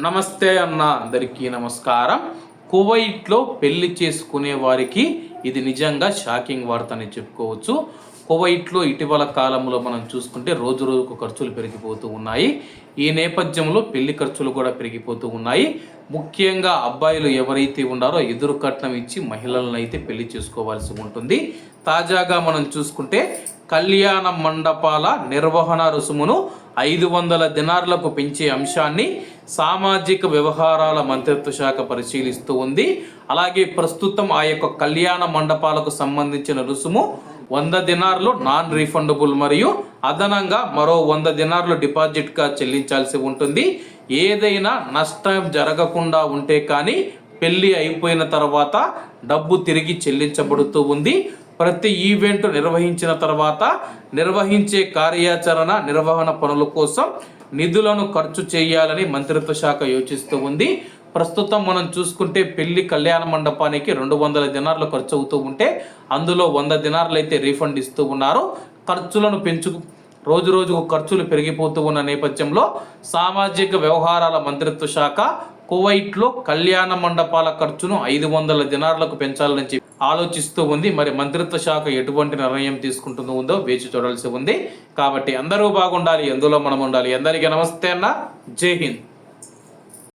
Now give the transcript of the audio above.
నమస్తే అన్న అందరికీ నమస్కారం. కువైట్లో పెళ్ళి చేసుకునే వారికి ఇది నిజంగా షాకింగ్ వార్త అని చెప్పుకోవచ్చు. కువైట్లో ఇటీవల కాలంలో మనం చూసుకుంటే రోజు రోజుకు ఖర్చులు పెరిగిపోతూ ఉన్నాయి. ఈ నేపథ్యంలో పెళ్ళి ఖర్చులు కూడా పెరిగిపోతూ ఉన్నాయి. ముఖ్యంగా అబ్బాయిలు ఎవరైతే ఉన్నారో ఎదురు కట్నం ఇచ్చి మహిళలను అయితే పెళ్ళి చేసుకోవాల్సి ఉంటుంది. తాజాగా మనం చూసుకుంటే కళ్యాణ మండపాల నిర్వహణ రుసుమును ఐదు వందల దినార్లకు పెంచే అంశాన్ని సామాజిక వ్యవహారాల మంత్రిత్వ శాఖ పరిశీలిస్తూ ఉంది. అలాగే ప్రస్తుతం ఆ యొక్క కళ్యాణ మండపాలకు సంబంధించిన రుసుము వంద దినార్లు నాన్ రీఫండబుల్ మరియు అదనంగా మరో వంద దినార్లు డిపాజిట్గా చెల్లించాల్సి ఉంటుంది. ఏదైనా నష్టం జరగకుండా ఉంటే కానీ పెళ్ళి అయిపోయిన తర్వాత డబ్బు తిరిగి చెల్లించబడుతూ ఉంది. ప్రతి ఈవెంట్ నిర్వహించిన తర్వాత నిర్వహించే కార్యాచరణ నిర్వహణ పనుల కోసం నిధులను ఖర్చు చేయాలని మంత్రిత్వ శాఖ యోచిస్తూ ఉంది. ప్రస్తుతం మనం చూసుకుంటే పెళ్ళి కళ్యాణ మండపానికి రెండు వందల దినార్లు ఖర్చు అవుతూ ఉంటే అందులో వంద దినార్లు అయితే రీఫండ్ ఇస్తూ ఉన్నారు. ఖర్చులను పెంచు రోజు రోజుకు ఖర్చులు పెరిగిపోతూ ఉన్న నేపథ్యంలో సామాజిక వ్యవహారాల మంత్రిత్వ శాఖ కువైట్లో కళ్యాణ మండపాల ఖర్చును ఐదు వందల దినార్లకు పెంచాలని చెప్పి ఆలోచిస్తూ ఉంది. మరి మంత్రిత్వ శాఖ ఎటువంటి నిర్ణయం తీసుకుంటుందో ఉందో వేచి చూడాల్సి ఉంది. కాబట్టి అందరూ బాగుండాలి ఎందులో మనం ఉండాలి. అందరికీ నమస్తే అన్న. జై హింద్.